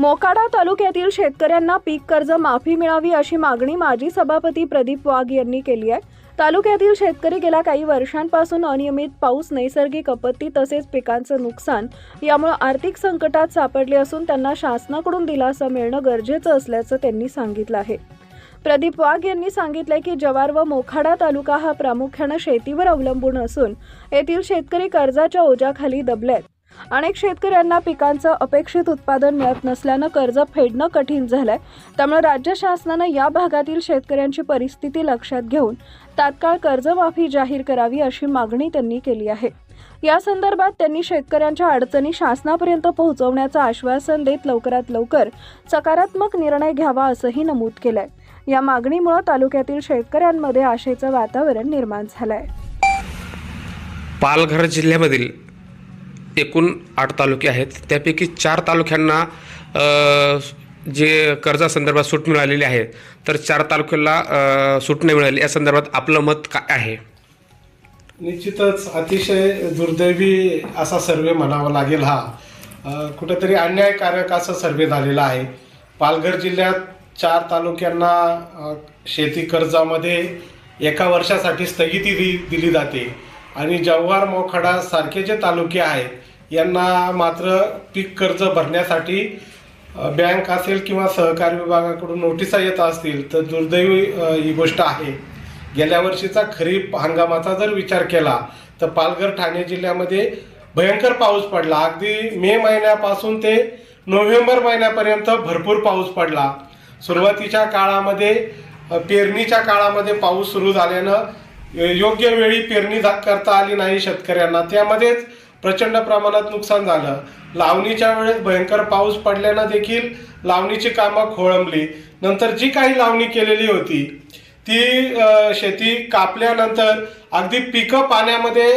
मोकाडा तालुक्यातील शेतकऱ्यांना पीक कर्ज माफी मिळावी अशी मागणी माजी सभापती प्रदीप वाघ यांनी केली आहे. तालुक्यातील शेतकरी गेल्या काही वर्षांपासून अनियमित पाऊस नैसर्गिक आपत्ती तसेच पिकांचं नुकसान यामुळे आर्थिक संकटात सापडले असून त्यांना शासनाकडून दिलासा मिळणं गरजेचं असल्याचं त्यांनी सांगितलं आहे. प्रदीप वाघ यांनी सांगितले की जवार व मोखाडा तालुका हा प्रामुख्यानं शेतीवर अवलंबून असून येथील शेतकरी कर्जाच्या ओझ्याखाली दबलेत. अनेक शेतकऱ्यांना पिकांचं अपेक्षित उत्पादन मिळत नसल्यानं कर्ज फेडणं कठीण झालंय. त्यामुळे राज्य शासनानं या भागातील शेतकऱ्यांची परिस्थिती लक्षात घेऊन तात्काळ कर्जमाफी जाहीर करावी अशी मागणी त्यांनी केली आहे. या संदर्भात त्यांनी शेतकऱ्यांच्या अडचणी शासनापर्यंत पोहोचवण्याचं आश्वासन देत लवकरात लवकर सकारात्मक निर्णय घ्यावा असंही नमूद केलंय. या मागणीमुळे तालुक्यातील शेतकऱ्यांमध्ये आशेचं वातावरण निर्माण झालंय. पालघर जिल्ह्यामधील एकूण आठ तालुके आहेत. त्यापैकी चार तालुक्यांना जे कर्जासंदर्भात सूट मिळालेली आहे तर चार तालुक्याला सूट नाही मिळाली. या संदर्भात आपलं मत काय आहे? निश्चितच अतिशय दुर्दैवी असा सर्वे म्हणावा लागेल हा. कुठेतरी अन्यायकारक असा सर्वे झालेला आहे. पालघर जिल्ह्यात चार तालुक्यांना शेती कर्जामध्ये एका वर्षासाठी स्थगिती दि दिली जाते. आणि जव्हार मोखाडा सारखे जे तालुके आहेत यांना मात्र पीक कर्ज भरण्यासाठी बँक असेल किंवा सहकार विभागाकडून नोटिसा येत असतील तर दुर्दैवी ही गोष्ट आहे. गेल्या वर्षीचा खरीप हंगामाचा जर विचार केला तर पालघर ठाणे जिल्ह्यामध्ये भयंकर पाऊस पडला. अगदी मे महिन्यापासून ते नोव्हेंबर महिन्यापर्यंत भरपूर पाऊस पडला. सुरुवातीच्या काळामध्ये पेरणीच्या काळामध्ये पाऊस सुरू झाल्यानं योग्य वेळी पेरणी करता आली नाही शेतकऱ्यांना. त्यामध्येच प्रचंड प्रमाणात नुकसान झालं. लावणीच्या वेळेस भयंकर पाऊस पडल्यानं देखील लावणीची कामं खोळंबली. नंतर जी काही लावणी केलेली होती ती शेती कापल्यानंतर अगदी पिकं पाण्यामध्ये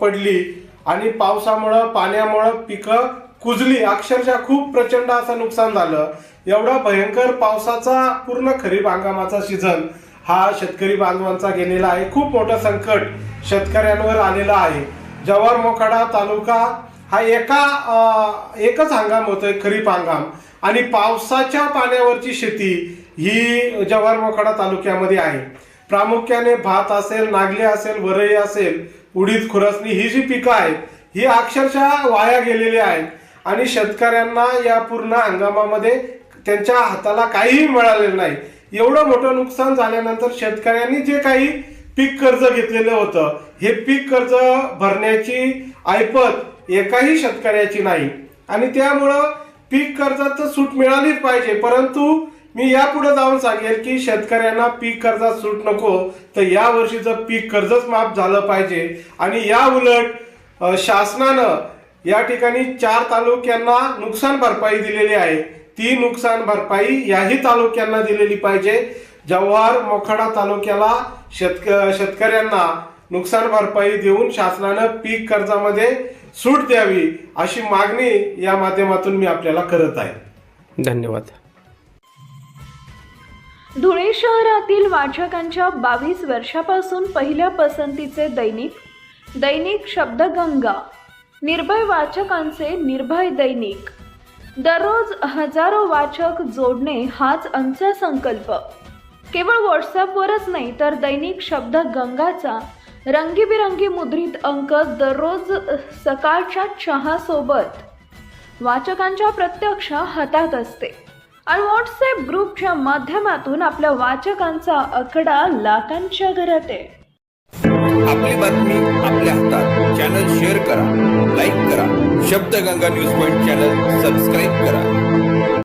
पडली आणि पावसामुळं पाण्यामुळं पिकं कुजली. अक्षरशः खूप प्रचंड असं नुकसान झालं. एवढा भयंकर पावसाचा पूर्ण खरीप हंगामाचा सीझन हा शेतकरी बांधवांचा गेलेला आहे. खूप मोठं संकट शेतकऱ्यांवर आलेलं आहे. जव्हार मोखाडा तालुका हा एका एकच हंगाम होतोय खरीप हंगाम. आणि पावसाच्या पाण्यावरची शेती ही जव्हार मोखाडा तालुक्यामध्ये आहे. प्रामुख्याने भात असेल नागली असेल वरई असेल उडीद खुरसणी ही जी पिकं आहेत ही अक्षरशः वाया गेलेली आहेत. आणि शेतकऱ्यांना या पूर्ण हंगामामध्ये त्यांच्या हाताला काहीही मिळालेलं नाही. एवढं मोठं नुकसान झाल्यानंतर शेतकऱ्यांनी जे काही पीक कर्ज घेतलेलं होतं. हे पीक कर्ज भरण्याची ऐपत एकाही शेतकऱ्याची नाही. आणि त्यामुळं पीक कर्जात सूट मिळालीच पाहिजे. परंतु मी यापुढे जाऊन सांगेल की शेतकऱ्यांना पीक कर्जात सूट नको. तर या वर्षीचं पीक कर्जच माफ झालं पाहिजे. आणि या उलट शासनानं या ठिकाणी चार तालुक्यांना नुकसान भरपाई दिलेली आहे. ती नुकसान भरपाई याही तालुक्यांना दिलेली पाहिजे. जव्हार मोखाडा तालुक्याला शेतक शेतकऱ्यांना नुकसान भरपाई देऊन शासनानं पीक कर्जामध्ये सूट द्यावी अशी मागणी या माध्यमातून मी आपल्याला करत आहे. धन्यवाद. धुळे शहरातील वाचकांच्या बावीस वर्षापासून पहिल्या पसंतीचे दैनिक दैनिक शब्दगंगा. निर्भय वाचकांचे निर्भय दैनिक. दररोज हजारो वाचक जोडणे हाच आमचा संकल्प. केवळ व्हॉट्सअपवरच नाही तर दैनिक शब्द गंगाचा रंगीबिरंगी मुद्रित अंक दररोज सकाळच्या चहासोबत वाचकांच्या प्रत्यक्ष हातात असते. आणि व्हॉट्सअप ग्रुपच्या माध्यमातून आपल्या वाचकांचा आकडा लाखांच्या घरात आहे. आपली बातमी आपल्या हातात. चॅनल शेअर करा लाईक करा. Shabdaganga news point channel subscribe करा.